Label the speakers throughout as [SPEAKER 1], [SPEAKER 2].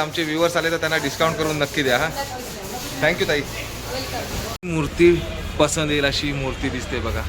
[SPEAKER 1] आमचे व्ह्युअर्स आले तर त्यांना डिस्काउंट करून नक्की द्या हा. थँक्यू ताई. मूर्ती पसंत येईल अशी मूर्ती दिसते बघा.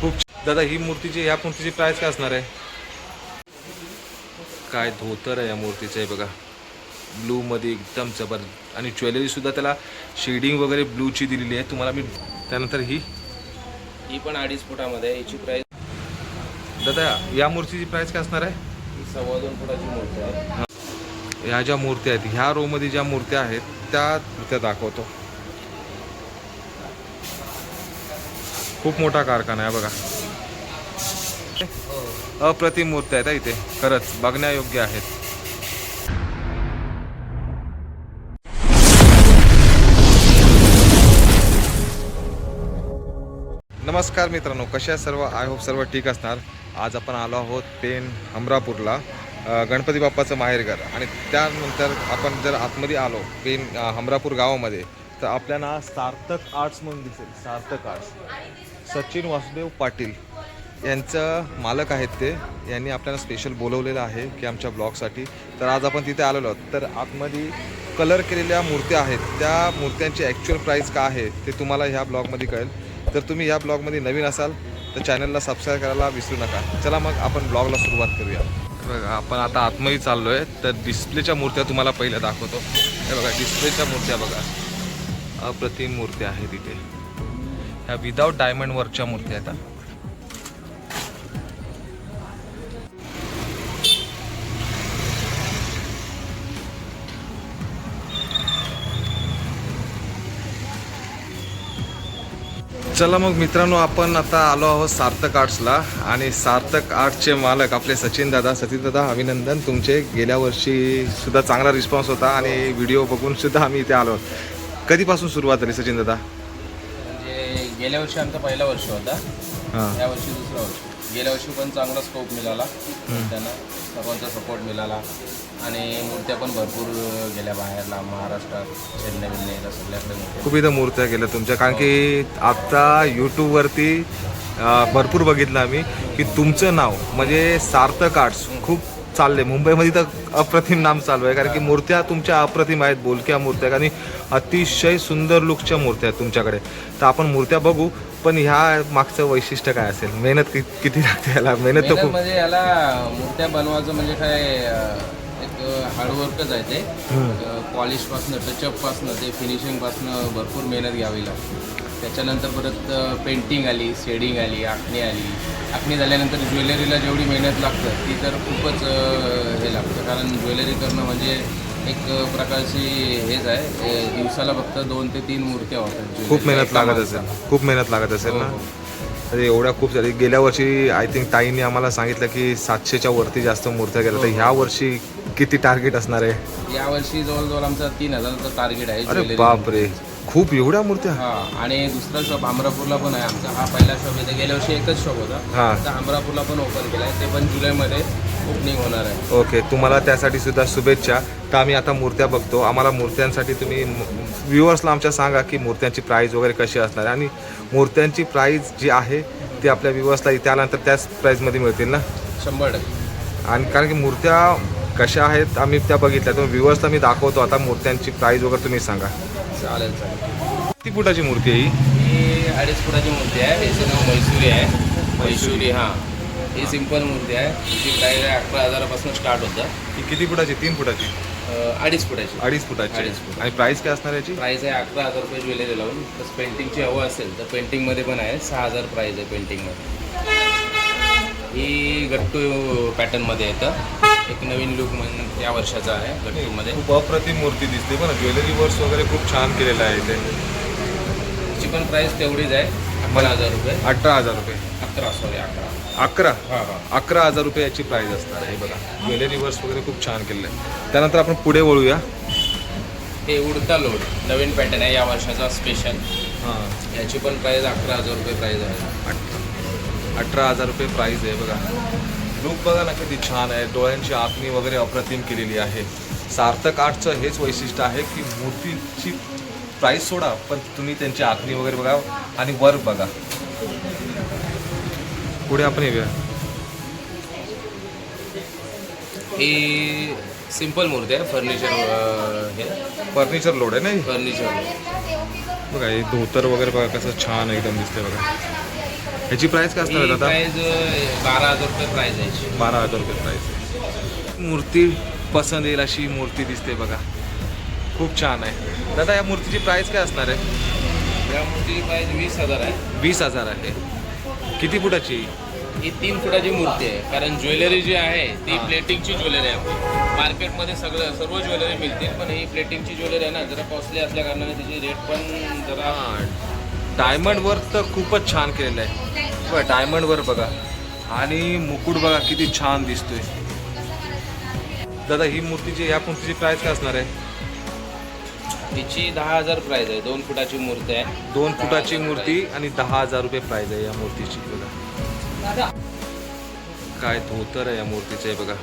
[SPEAKER 1] खूप दादा ही मूर्तीची ह्या मूर्तीची प्राइस काय असणार आहे? काय धोतर आहे या मूर्तीचं आहे बघा. ब्लू मध्ये एकदम जबर आणि ज्वेलरी सुद्धा त्याला शेडिंग वगैरे ब्लूची दिलेली आहे. तुम्हाला मी त्यानंतर ही.
[SPEAKER 2] ही पण अडीच फुटामध्ये आहे. याची प्राइस
[SPEAKER 1] दादा या मूर्तीची प्राइस काय असणार आहे?
[SPEAKER 2] सव्वा दोन फुटाची मूर्ती आहे.
[SPEAKER 1] ह्या ज्या मूर्त्या आहेत ह्या रोमध्ये ज्या मूर्त्या आहेत त्या मूर्त्या दाखवतो. खूप मोठा कारखाना आहे बघा. अप्रतिम मूर्त्या आहेत इथे. खरंच बघण्यायोग्य आहेत. नमस्कार मित्रांनो कशा सर्व? आय होप सर्व ठीक असणार. आज आपण आलो आहोत पेन हमरापूरला गणपती बाप्पाचं माहेरघर आणि त्यानंतर आपण जर आतमध्ये आलो पेन अ, हमरापूर गावामध्ये तर आपल्याला सार्थक आर्ट्स म्हणून दिसेल. सार्थक आर्ट्स. सचिन वासुदेव पाटील यांचं मालक आहेत ते. यांनी आपल्याला स्पेशल बोलवलेलं आहे की आमच्या ब्लॉगसाठी. तर आज आपण तिथे आलेलो आहोत. तर आतमध्ये कलर केलेल्या मूर्त्या आहेत. त्या मूर्त्यांची ॲक्च्युअल प्राईस काय आहे ते तुम्हाला ह्या ब्लॉगमध्ये कळेल. तर तुम्ही ह्या ब्लॉगमध्ये नवीन असाल तर चॅनलला सबस्क्राईब करायला विसरू नका. चला मग आपण ब्लॉगला सुरुवात करूया. बघा आपण आता आतमध्ये चाललो आहे तर डिस्प्लेच्या मूर्त्या तुम्हाला पहिल्या दाखवतो. हे बघा डिस्प्लेच्या मूर्त्या बघा. अप्रतिम मूर्त्या आहेत इथे. ह्या विदाऊट डायमंड वर्कच्या मूर्त्या आहेत चला मग मित्रांनो आपण आता आलो आहोत सार्थक आर्ट्सला. आणि सार्थक आर्ट्सचे मालक आपले सचिन दादा सचिन दादा अभिनंदन. तुमचे गेल्या वर्षी सुद्धा चांगला रिस्पॉन्स होता आणि व्हिडिओ बघून सुद्धा आम्ही इथे आलो कधीपासून सुरुवात झाली सचिन दादा?
[SPEAKER 2] म्हणजे गेल्या वर्षी आमचा पहिला वर्ष होता.
[SPEAKER 1] हां.
[SPEAKER 2] या वर्षी दुसरा वर्ष. गेल्या वर्षी पण चांगला स्कोप मिळाला. त्यांना सर्वांचा सपोर्ट मिळाला. आणि मूर्त्या पण भरपूर गेल्या बाहेरला महाराष्ट्रात चेन्नई बिन्नईला सगळ्याकडे मूर्त्या.
[SPEAKER 1] खूप इथं मूर्त्या गेल्या तुमच्या. कारण की आता यूट्यूबवरती भरपूर बघितलं आम्ही की तुमचं नाव म्हणजे सार्थक आर्ट्स खूप चालले मुंबईमध्ये तर अप्रतिम नाम चालू आहे. कारण की मूर्त्या तुमच्या अप्रतिम आहेत बोलक्या मूर्त्या आणि अतिशय सुंदर लुकच्या मूर्त्या आहेत तुमच्याकडे. तर आपण मूर्त्या बघू. पण ह्या मागचं वैशिष्ट्य काय असेल? मेहनत कि किती लागते याला? मेहनत तर खूप.
[SPEAKER 2] म्हणजे याला मूर्त्या बनवायचं म्हणजे काय अं, एक हार्डवर्कच आहे ते. पॉलिशपासनं टचअपपासनं ते फिनिशिंगपासनं भरपूर मेहनत घ्यावी लागते. त्याच्यानंतर परत पेंटिंग आली शेडिंग आली आखणी आली. आखणी झाल्यानंतर ज्वेलरीला जेवढी मेहनत लागतं ती तर खूपच अं, हे लागतं. कारण ज्वेलरी करणं म्हणजे एक प्रकारची हेच आहे. हे दिवसाला फक्त दोन ते तीन मूर्त्या होतात.
[SPEAKER 1] खूप मेहनत लागत. असेल. खूप मेहनत लागत असेल
[SPEAKER 2] हो,
[SPEAKER 1] ना?
[SPEAKER 2] हो.
[SPEAKER 1] तर एवढ्या खूप झाली गेल्या वर्षी आय थिंक ताईंनी आम्हाला सांगितलं की सातशेच्या वरती जास्त मूर्त्या गेल्या तर ह्या वर्षी किती टार्गेट असणार आहे?
[SPEAKER 2] यावर्षी जवळजवळ आमचा तीन हजाराचं टार्गेट आहे.
[SPEAKER 1] अरे
[SPEAKER 2] jewelry
[SPEAKER 1] बाप रे. खूप एवढ्या मूर्त्या?
[SPEAKER 2] हा आणि दुसरा शॉप अमरापूरला पण आहे आमचा. हा पहिला शॉप आहे. गेल्या वर्षी एकच शॉप होता.
[SPEAKER 1] हा.
[SPEAKER 2] आता अमरापूरला पण ओपन केला आहे. ते पण जुलैमध्ये ओपनिंग होणार आहे.
[SPEAKER 1] ओके तुम्हाला त्यासाठी सुद्धा शुभेच्छा. तर आम्ही आता मूर्त्या बघतो. आम्हाला मूर्त्यांसाठी तुम्ही व्ह्युअर्सला आमच्या सांगा की मूर्त्यांची प्राईज वगैरे कशी असणार आहे. आणि मूर्त्यांची प्राईज जी आहे ती आपल्या व्ह्युअर्सला इथे आल्यानंतर त्याच प्राईजमध्ये मिळतील ना?
[SPEAKER 2] शंभर टक्के.
[SPEAKER 1] आणि कारण की मूर्त्या कशा आहेत आम्ही त्या बघितल्या. तर व्ह्युअर्सला मी दाखवतो आता मूर्त्यांची प्राईज वगैरे तुम्ही सांगा.
[SPEAKER 2] चालेल चालेल.
[SPEAKER 1] किती फुटाची मूर्ती आहे ही?
[SPEAKER 2] अडीच फुटाची मूर्ती आहे. याचं नाव मैसुरी आहे. मैसुरी हां. ही सिंपल मूर्ती आहे. तिची प्राईस आहे अकरा हजारापासून स्टार्ट होतं.
[SPEAKER 1] ही किती फुटाची? तीन फुटाची.
[SPEAKER 2] अं, अडीच फुटाची.
[SPEAKER 1] अडीच फुटाची.
[SPEAKER 2] अडीच फुट.
[SPEAKER 1] आणि प्राईस काय असणार याची?
[SPEAKER 2] प्राईस आहे अकरा हजार रुपये ज्वेलरी लावून. तसं पेंटिंगची हवं असेल तर पेंटिंगमध्ये पण आहे. सहा हजार प्राईस आहे पेंटिंगमध्ये ही गट्टू पॅटर्नमध्ये येतं. एक नवीन लुक म्हणून या वर्षाचा आहे गट्टूमध्ये.
[SPEAKER 1] खूप अप्रतिम मूर्ती दिसते पण ज्वेलरी वर्क्स वगैरे खूप छान केलेलं आहे इथे.
[SPEAKER 2] त्याची पण प्राईस तेवढीच आहे. अकरा हजार रुपये.
[SPEAKER 1] अठरा हजार रुपये.
[SPEAKER 2] अकरा सॉरी अकरा.
[SPEAKER 1] अकरा.
[SPEAKER 2] हां हां.
[SPEAKER 1] अकरा हजार रुपये याची प्राईस असणार आहे. बघा. ज्वेलरी वर्क्स वगैरे खूप छान केलेलं आहे. त्यानंतर आपण पुढे वळूया.
[SPEAKER 2] हे उडता लोड नवीन पॅटर्न आहे या वर्षाचा स्पेशल
[SPEAKER 1] हां.
[SPEAKER 2] याची पण प्राईस अकरा हजार रुपये प्राईस आहे.
[SPEAKER 1] अठरा हजार रुपये प्राईस आहे. बघा. लुक बघा ना किती छान आहे. डोळ्यांची आखणी वगैरे अप्रतिम केलेली आहे. सार्थक आर्टचं हेच वैशिष्ट्य आहे की मूर्तीची प्राईस सोडा पण तुम्ही त्यांची आखणी वगैरे बघा आणि वर्क बघा. पुढे आपण येऊया.
[SPEAKER 2] ही सिंपल मूर्ती आहे फर्निचर हे.
[SPEAKER 1] फर्निचर लोड आहे ना ही?
[SPEAKER 2] फर्निचर
[SPEAKER 1] बघा हे धोतर वगैरे बघा कसं छान एकदम दिसते बघा. ह्याची प्राइस काय असणार दादा?
[SPEAKER 2] प्राईज बारा हजार रुपये प्राईज आहे.
[SPEAKER 1] बारा हजार रुपये प्राइस आहे. मूर्ती पसंत येईल अशी मूर्ती दिसते बघा. खूप छान आहे. दादा या मूर्तीची प्राइस काय असणार आहे?
[SPEAKER 2] या मूर्तीची प्राईज वीस हजार आहे.
[SPEAKER 1] वीस हजार आहे. किती फुटाची?
[SPEAKER 2] ही तीन फुटाची मूर्ती आहे. कारण ज्वेलरी जी आहे ती
[SPEAKER 1] हा.
[SPEAKER 2] प्लेटिंगची ज्वेलरी आहे. मार्केटमध्ये सगळं सर्व ज्वेलरी मिळतील पण ही प्लेटिंगची ज्वेलरी आहे ना जरा कॉस्टली असल्या कारणाने तिची रेट पण जरा
[SPEAKER 1] डायमंड वर्क तर खूपच छान केलेलं आहे. बघा डायमंड वर्क बघा. आणि मुकुट बघा किती छान दिसतोय. दादा ही मूर्तीची या मूर्तीची प्राइस काय असणार आहे?
[SPEAKER 2] तिची दहा हजार प्राईज आहे. दोन फुटाची मूर्ती आहे.
[SPEAKER 1] दोन फुटाची मूर्ती आणि दहा हजार रुपये प्राइस आहे या मूर्तीची. बघा. काय धोतर आहे या मूर्तीचं आहे बघा.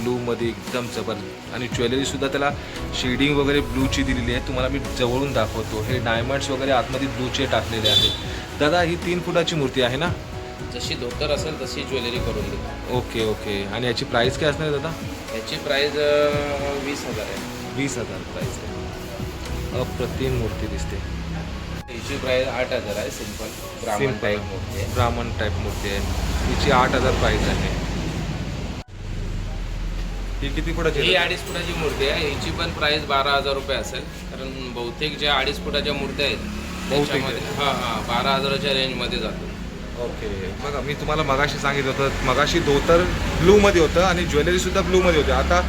[SPEAKER 1] ब्लू मध्ये एकदम जबर आणि ज्वेलरी सुद्धा त्याला शेडिंग वगैरे ब्लूची दिलेली आहे. तुम्हाला मी जवळून दाखवतो. हे डायमंड्स वगैरे आतमध्ये ब्लूचे टाकलेले आहेत. दादा ही तीन फुटाची मूर्ती आहे ना?
[SPEAKER 2] जशी धोतर असेल तशी ज्वेलरी करून देऊ
[SPEAKER 1] ओके ओके. आणि याची प्राइस काय असणार दादा?
[SPEAKER 2] याची प्राईज वीस हजार आहे.
[SPEAKER 1] वीस हजार प्राइस आहे. अप्रतिम मूर्ती दिसते.
[SPEAKER 2] हिची प्राईज आठ हजार आहे सिंपल ब्राह्मण. टाईप मूर्ती आहे.
[SPEAKER 1] ब्राह्मण टाईप मूर्ती आहे. हिची आठ हजार प्राइस आहे. ही किती फुटाची
[SPEAKER 2] ही? अडीच फुटाची मूर्ती आहे. हिची पण प्राइस बारा हजार रुपये असेल. कारण बहुतेक ज्या अडीच फुटाच्या मूर्त्या आहेत
[SPEAKER 1] बहुतेक
[SPEAKER 2] त्याच्यामध्ये हां हां बारा हजाराच्या रेंजमध्ये जातो.
[SPEAKER 1] ओके. बघा मी तुम्हाला मगाशी सांगितलं होतं. मगाशी धोतर ब्लूमध्ये होतं आणि ज्वेलरी सुद्धा ब्लूमध्ये होते. आता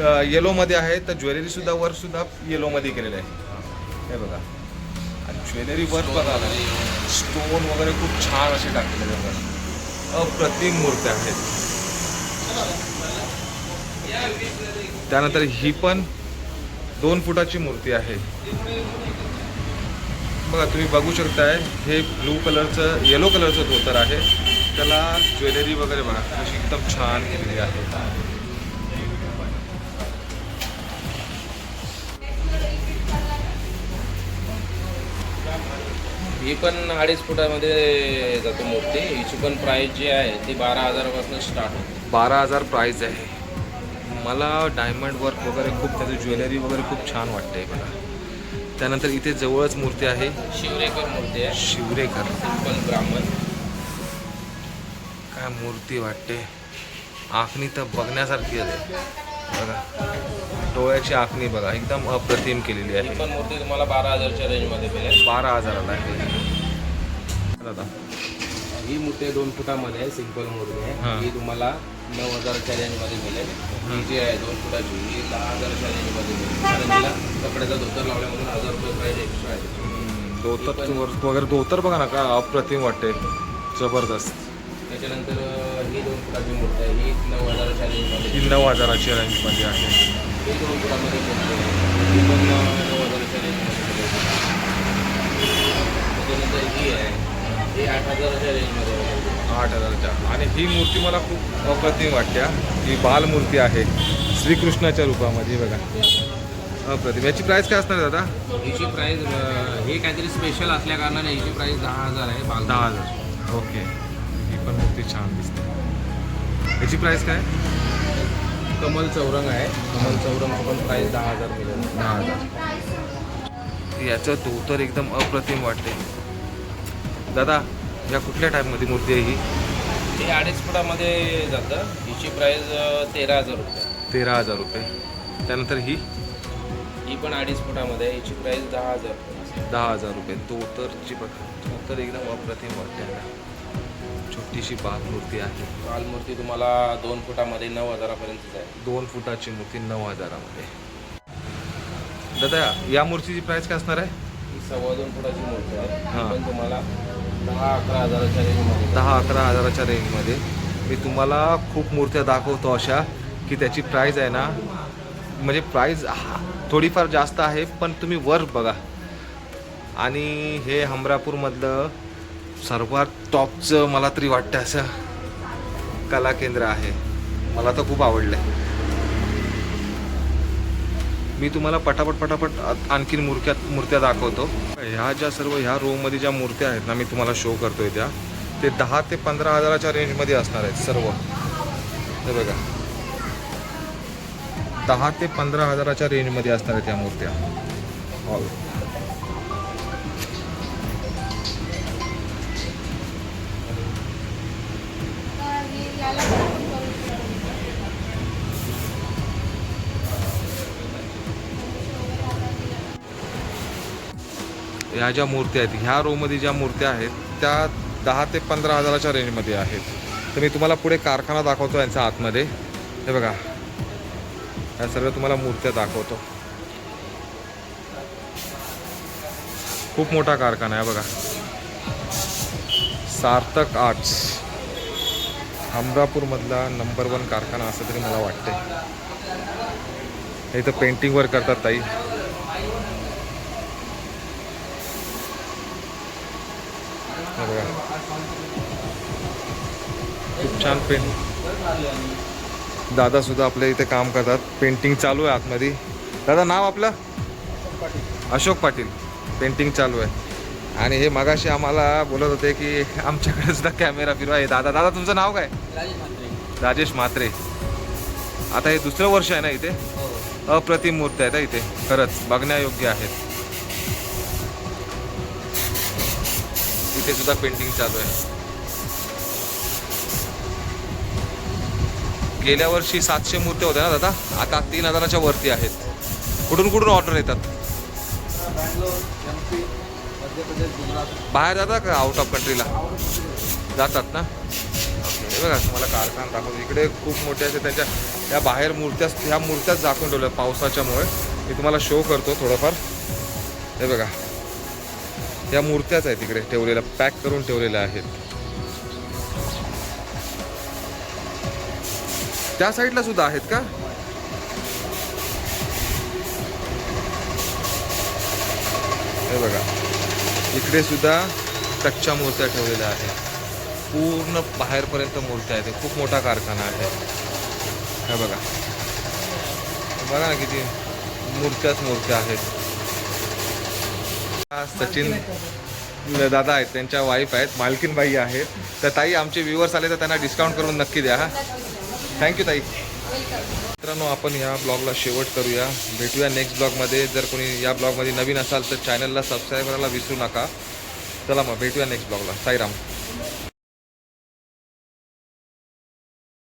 [SPEAKER 1] येलोमध्ये आहे तर ज्वेलरीसुद्धा वर्कसुद्धा येलोमध्ये केलेलं आहे. हे बघा. आणि ज्वेलरी वर बघा स्टोन वगैरे खूप छान असे टाकलेले बघा. अप्रतिम मूर्त्या आहेत. त्यानंतर ही पण दोन फुटाची मूर्ती आहे. बघा तुम्ही बघू शकताय हे ब्लू कलरचं येलो कलरचं धोतर आहे. त्याला ज्वेलरी वगैरे बघा. अशी एकदम छान केलेली आहे.
[SPEAKER 2] ही पण अडीच फुटामध्ये जातो मूर्ती. हिची पण प्राइस जी आहे ती बारा हजारापासून स्टार्ट होते.
[SPEAKER 1] बारा हजार प्राईज आहे. मला डायमंड वर्क वगैरे खूप त्याचं ज्वेलरी वगैरे खूप छान वाटतंय बघा त्यानंतर इथे जवळच मूर्ती आहे.
[SPEAKER 2] शिवरेकर मूर्ती आहे.
[SPEAKER 1] शिवरेकर.
[SPEAKER 2] सिंपल ब्राह्मण.
[SPEAKER 1] काय मूर्ती वाटते. आखणी तर बघण्यासारखी आहे. बघा. डोळ्याची आखणी बघा. एकदम अप्रतिम केलेली
[SPEAKER 2] ही
[SPEAKER 1] आहे
[SPEAKER 2] पण मूर्ती तुम्हाला बारा हजारच्या रेंजमध्ये मिळेल.
[SPEAKER 1] बारा हजाराला आहे. दादा.
[SPEAKER 2] ही मूर्ती दोन फुटामध्ये आहे सिंपल मूर्ती
[SPEAKER 1] हां.
[SPEAKER 2] आहे. ही. तुम्हाला नऊ हजारच्या रेंजमध्ये मिळेल. ही. जी आहे दोन फुटाची ही दहा हजारच्या रेंजमध्ये मिळेल. कारण तिला कपड्याचा धोतर लावल्या म्हणून हजार रुपये प्राईज एक्स्ट्रा आहे.
[SPEAKER 1] धोतर वगैरे धोतर बघा ना का अप्रतिम वाटते जबरदस्त.
[SPEAKER 2] त्याच्यानंतर ही दोन फुटाची मूर्ती आहे ही नऊ हजाराच्या रेंजमध्ये
[SPEAKER 1] ही नऊ हजाराची रेंजमध्ये आहे.
[SPEAKER 2] ही दोन फुटामध्ये मूर्ती आहे ही पण अं, नऊ हजाराच्या रेंजमध्ये मिळेल त्याच्यानंतर ही आहे. ही आठ हजाराच्या रेंजमध्ये.
[SPEAKER 1] आठ हजाराच्या. आणि ही मूर्ती मला खूप अप्रतिम वाटते हा. बालमूर्ती आहे. श्रीकृष्णाच्या रूपामध्ये बघा. अप्रतिम. याची प्राइस काय असणार दादा?
[SPEAKER 2] हिची प्राईस हे काहीतरी स्पेशल असल्या कारणाने हिची प्राईस दहा हजार आहे
[SPEAKER 1] दहा हजार. ओके छान दिसते याची प्राइस काय?
[SPEAKER 2] कमल चौरंग आहे. कमल चौरंगचं पण प्राईस दहा हजार मिळेल
[SPEAKER 1] दहा हजार. याचं धोतर एकदम अप्रतिम वाटते दादा या कुठल्या टाईपमध्ये मूर्ती आहे ही?
[SPEAKER 2] अडीच फुटामध्ये जातं. हिची प्राईस तेरा हजार रुपये.
[SPEAKER 1] तेरा हजार रुपये. त्यानंतर ही?
[SPEAKER 2] ही पण अडीच फुटामध्ये आहे. हिची प्राईस दहा हजार.
[SPEAKER 1] दहा हजार रुपये. धोतरची बघा. धोतर एकदम अप्रतिम वाटते. छोटीशी बाग मूर्ती आहे.
[SPEAKER 2] काल मूर्ती तुम्हाला दोन फुटामध्ये नऊ हजारापर्यंतच आहे.
[SPEAKER 1] दोन फुटाची मूर्ती नऊ हजारामध्ये. दादा या मूर्तीची प्राइस काय असणार आहे?
[SPEAKER 2] ही सव्वा दोन फुटाची मूर्ती आहे.
[SPEAKER 1] हां.
[SPEAKER 2] ही पण तुम्हाला दहा अकरा हजाराच्या रेंजमध्ये
[SPEAKER 1] दहा अकरा हजाराच्या रेंजमध्ये मी तुम्हाला खूप मूर्त्या दाखवतो अशा की त्याची प्राईज आहे ना म्हणजे प्राईज थोडीफार जास्त आहे पण तुम्ही वर बघा. आणि हे हमरापूरमधलं सर्वात टॉपचं मला तरी वाटतं असं कला केंद्र आहे. मला तर खूप आवडलं आहे मी तुम्हाला पटापट पटापट आणखीन मूर्त्या मूर्त्या दाखवतो. ह्या ज्या सर्व ह्या रोमध्ये ज्या मूर्त्या आहेत ना मी तुम्हाला शो करतोय त्या. ते दहा ते पंधरा हजाराच्या रेंजमध्ये असणार आहेत सर्व. हे बघा. दहा ते पंधरा हजाराच्या रेंजमध्ये असणार आहेत त्या मूर्त्या. ऑल ह्या ज्या मूर्त्या आहेत ह्या रोमध्ये ज्या मूर्त्या आहेत त्या दहा ते पंधरा हजाराच्या रेंजमध्ये आहेत. तर मी तुम्हाला पुढे कारखाना दाखवतो यांच्या आतमध्ये. हे बघा. या सर्व तुम्हाला मूर्त्या दाखवतो. खूप मोठा कारखाना आहे बघा. सार्थक आर्ट्स अमरापूरमधला नंबर वन कारखाना असं तरी मला वाटते हे इथं पेंटिंगवर करतात ताई. बघा. खूप छान पेंट दादा सुद्धा आपल्या इथे काम करतात. पेंटिंग चालू आहे आतमध्ये. दादा नाव आपलं? अशोक पाटील. पेंटिंग चालू आहे. आणि हे मगाशी आम्हाला बोलत होते की आमच्याकडे सुद्धा कॅमेरा फिरवा. आहे दादा दादा तुमचं नाव काय? राजेश म्हात्रे. आता हे दुसरं वर्ष आहे ना इथे? अप्रतिम मूर्ती आहेत हा इथे. खरंच बघण्यायोग्य आहेत. तिथे सुद्धा पेंटिंग चालू आहे. गेल्या वर्षी सातशे मूर्त्या होत्या ना दादा? आता तीन हजाराच्या वरती आहेत. कुठून कुठून ऑर्डर येतात? बाहेर जातात का आउट ऑफ कंट्रीला जातात ना? हे बघा तुम्हाला कारखाना दाखवतो. इकडे खूप मोठे असे त्यांच्या त्या बाहेर मूर्त्या ह्या मूर्त्याच दाखवून ठेवल्या पावसाच्यामुळे. मी तुम्हाला शो करतो थोडंफार. हे बघा. या मूर्त्याच आहेत तिकडे ठेवलेल्या पॅक करून ठेवलेल्या आहेत. त्या साईडला सुद्धा आहेत का? हे बघा. इकडे सुद्धा कच्च्या मूर्त्या ठेवलेल्या आहेत. पूर्ण बाहेरपर्यंत मूर्त्या आहेत. खूप मोठा कारखाना आहे. हे बघा. बघा ना किती मूर्त्याच मूर्त्या आहेत. सचिन दादा आहेत त्यांच्या वाईफ आहेत मालकीनबाई आहेत. तर ताई आमचे व्ह्युअर्स आले तर त्यांना डिस्काउंट करून नक्की द्या. हा थँक्यू ताई. मित्रांनो आपण या ब्लॉगला शेवट करूया. भेटूया नेक्स्ट ब्लॉगमध्ये जर कोणी या ब्लॉगमध्ये नवीन असाल तर चॅनलला सबस्क्राईब करायला विसरू नका. चला मग भेटूया नेक्स्ट ब्लॉगला साईराम.